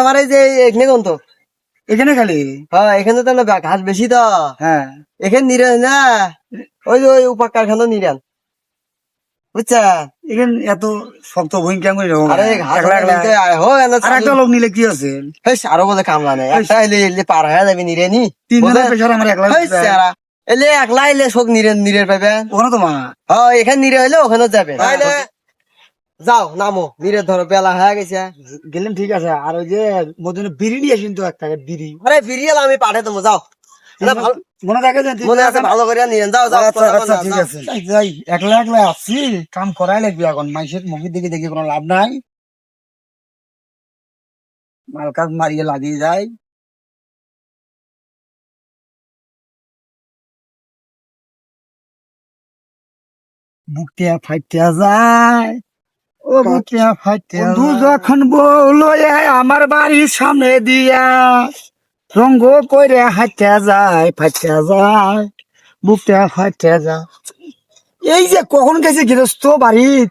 আমার এই যে এখানে কোন তো? এখানে খালি? হ্যাঁ এখানে তো না ঘাস বেশি তো। হ্যাঁ। এখানে নিরেন না ওই যে ওই উপা কারখানা নিরেন বুঝছা? এখানে এত শক্ত ভূমি কেমন করে আরে ঘাস একলা একলা। নিতে আয়, হো, এনে আর একটা লোক নিলে কি আছে? হেস, আরও বলে কামলা নেই একটা এলে এলে পার হয়ে যাবে নিরে নি। তিন জনের বুঝলে? আমার একলা এলে একলা পাবে ওখানে তো মা। হ্যাঁ এখানে নিরে হইলে ওখানে যাবে। তাইলে যাও নামো। নিরে ধরো বেলা হয়ে গেছে। গেলেন ঠিক আছে। আর ওই যে মধ্যে বিড়ি নিয়ে আসেন তো একটা বিড়ি আরে ফিরিয়ে আমি পাঠে দেবো যাও। মনে থাকে মনে আছে ভালো করে নিরেন যাও যাও আচ্ছা আচ্ছা ঠিক আছে। যাই একলা একলা আসছি কাম করাই লাগবে এখন। মানুষের মুখে দেখে দেখে কোনো লাভ নাই। মাল কাজ মারিয়ে লাগিয়ে যায় বুকটিয়া ফাইটিয়া যায়। ও বন্ধু যখন আমার বাড়ির সামনে দিয়া রঙ্গ করে হাইটিয়া যায় ফাইটিয়া যায় বুকটা ফাইটিয়া যায়। এই যে কখন গেছে গৃহস্থ বাড়ির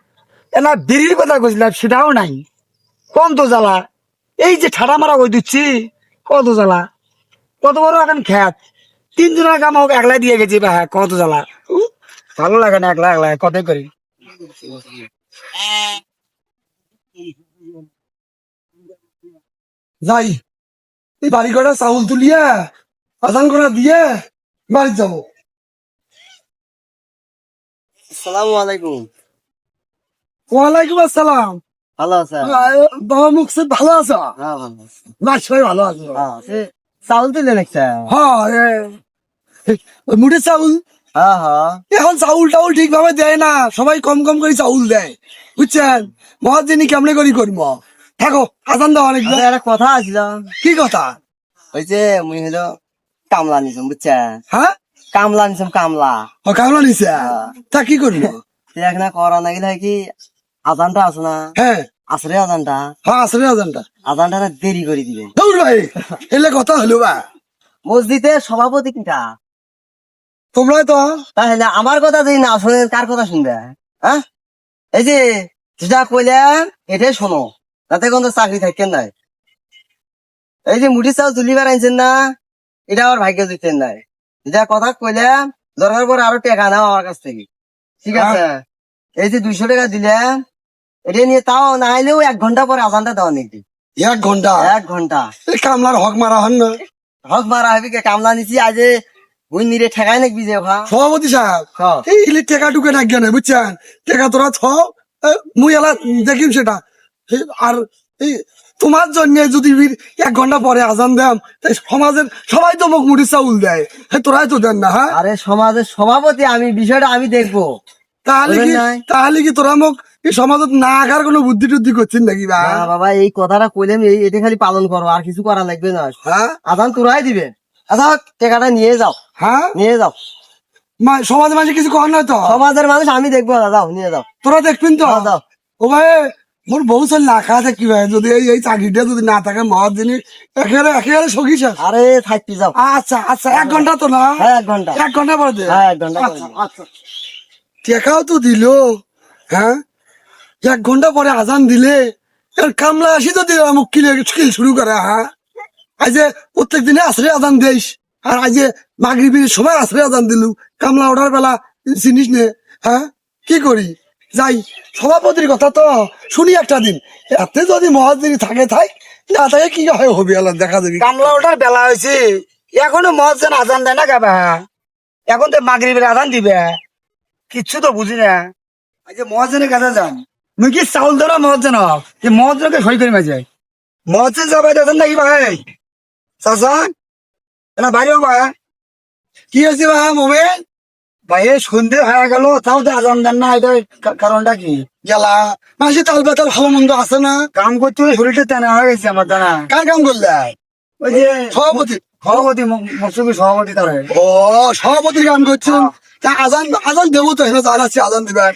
এনা বিড়ির কথা কইছিলাম সেটাও নাই। কত জ্বালা। এই যে ঠাডা মারা কই দিচ্ছি কত জ্বালা। কত বড় এখন খ্যাত। তিনজনের কাম হোক একলা দিয়ে গেছি বা হ্যাঁ, কত জ্বালা। ভালো লাগে না একলা একলা কত করি। যাই এই বাড়ি কটা চাউল তুলিয়া আদান করা দিয়ে বাড়ি যাব। আসসালামু আলাইকুম। ওয়ালাইকুম আসসালাম। ভালো আছে বাবা ভালো আছো? হ্যাঁ ভালো আছে। ভালো আছো? হ্যাঁ চাউল তুলে নাকছে হ্যাঁ মুঠে চাউল? হ্যাঁ এখন চাউল টাউল ঠিক ভাবে দেয় না সবাই কম কম করে চাউল দেয়। বুঝছেন? মহাজ দিনই কেমনে করি করব? থাকো আজান দাও অনেক একটা কথা আছিল কি কথা? ওই যে মুই হলো কামলা নিছম বুঝছে? হ্যাঁ? কামলা নিছম কামলা। ও কামলা নিছে? তা কি দেখ না করা আজানটা আছে না? হ্যাঁ। আসরে আজানটা। হ্যাঁ আজানটা। আজানটা দেরি করে দৌড় ভাই এলে কথা হলো বা। মসজিদের সভাপতি কিটা? তোমরাই তো। তাহলে আমার কথা যদি না শোনেন কার কথা শুনবে? হ্যাঁ? এই যে যেটা কইলাম এটাই শোনো। তাতে কোনো চাকরি থাকেন নাই। এই যে মুঠি চাল তুলি আনছেন না এটা আমার ভাগ্য দিতেন নাই। যেটা কথা কইলাম দরকার পরে আরও টাকা নাও আমার কাছ থেকে। ঠিক আছে? এই যে দুইশো টাকা দিলাম এটা নিয়ে তাও না হলেও এক ঘণ্টা পরে আজানটা দেওয়া নাকি। এক ঘণ্টা? এক ঘণ্টা। এই কামলার হক মারা হন না। হক মারা হবে কে? কামলা নিছি আজ ওই নিরে ঠেকাই নাকি যে ওখা সভাপতি সাহেব। এই টেকা টুকে না জ্ঞানে বুঝছেন? টেকা তোরা ছ মুই এলা দেখিম সেটা। আর এই তোমার জন্য যদি এক ঘণ্টা পরে আজান দেম তাই সমাজের সবাই তো মুখ মুড়ি চাউল দেয়। তোরাই তো দেন না হ্যাঁ? আরে সমাজের সভাপতি আমি বিষয়টা আমি দেখব। তাহলে কি তাহলে কি তোরা মুখ এই সমাজত না আগার কোনো বুদ্ধি টুদ্ধি করছেন নাকি বাবা এই কথাটা কইলাম এই এটা খালি পালন করো আর কিছু করা লাগবে না। হ্যাঁ? আদান তোরাই দিবে আচ্ছা টাকাটা নিয়ে যাও। হ্যাঁ? নিয়ে যাও। সমাজের মাঝে কিছু কর নয় তো? সমাজের মানুষ আমি দেখব দাদা নিয়ে যাও। তোরা দেখবেন তো? হ্যাঁ, দাও ও ভাই মোর বউ চল না খাওয়া থাকি ভাই যদি এই এই চাকরিটা যদি না থাকে মহার জিনিস একেবারে একেবারে সখী আরে থাকতে যাও। আচ্ছা আচ্ছা এক ঘণ্টা তো না? হ্যাঁ এক ঘণ্টা। এক ঘণ্টা পরে দে। হ্যাঁ এক ঘণ্টা আচ্ছা, আচ্ছা। টেকাও তো দিল হ্যাঁ? এক ঘণ্টা পরে আজান দিলে এর কামলা আসি তো দিল মুখ কিলে কিল শুরু করে হ্যাঁ? আজ প্রত্যেক দিনে আসরে আজান দেশ আর আজ মাগরিবির সময় আসরে আজান দিলু কামলা ওঠার বেলা জিনিস নে হ্যাঁ? কি করি? যাই, সভাপতির কথা তো শুনি একটা দিন। এতে যদি মহাজিনী থাকে, থাক, না থাকে, কি হয় হবি আল্লাহ, দেখা যাবি। কামলা ওঠার বেলা হয়েছে। এখনও মহাজন আজান দেয় না গাবা? এখন তো মাগরিবের আজান দিবে। কিচ্ছু তো বুঝি না। আচ্ছা মহাজনের কাছে যান। মুই কি চাউল ধরা মহাজন যে মহাজনকে সই করে মাঝে মহাজন যাবে দেখেন নাকি ভাই চাচা এটা বাইরে বা কি হয়েছে বা মোমেন? ভাই সন্ধে হয়ে গেল তাও আজান দেন না এটা কারণটা কি? গেলা। মাসে তাল বেতাল ভালো মন্দ আছে না? কাম করতে ওই শরীরটা তেনা হয়ে গেছে আমার জানা কার কাম করলে? ওই যে সভাপতি। সভাপতি মকসুমি সভাপতি তারা। ও সভাপতির কাম করছেন? তা আজান আজান দেবো তো এখানে জান আজান দিবে।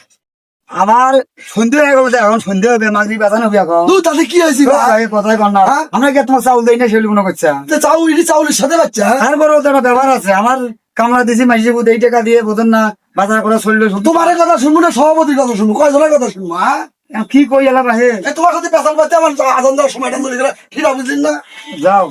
আমার সন্ধে হয়ে গেল এখন সন্ধে হবে মাগরি বাজান হবে এখন। তুই তাতে কি হয়েছি কথাই কর না। হ্যাঁ? আমরা কি তোমার চাউল দেই না সেগুলো মনে করছে? চাউল ইডি চাউলের সাথে বাচ্চা তারপরেও তো একটা ব্যাপার আছে। আমার কামলা দিছি মাসে বুধ এই টাকা দিয়ে বোঝেন না বাজার করে চলল তোমার কথা শুনব না সভাপতির কথা শুনব কয়জনের কথা শুনব হ্যাঁ? কি কই এলা বাহে এই তোমার সাথে পেশাল পাইতে আমার দেওয়ার সময়টা ঠিক বুঝলেন না। যাও।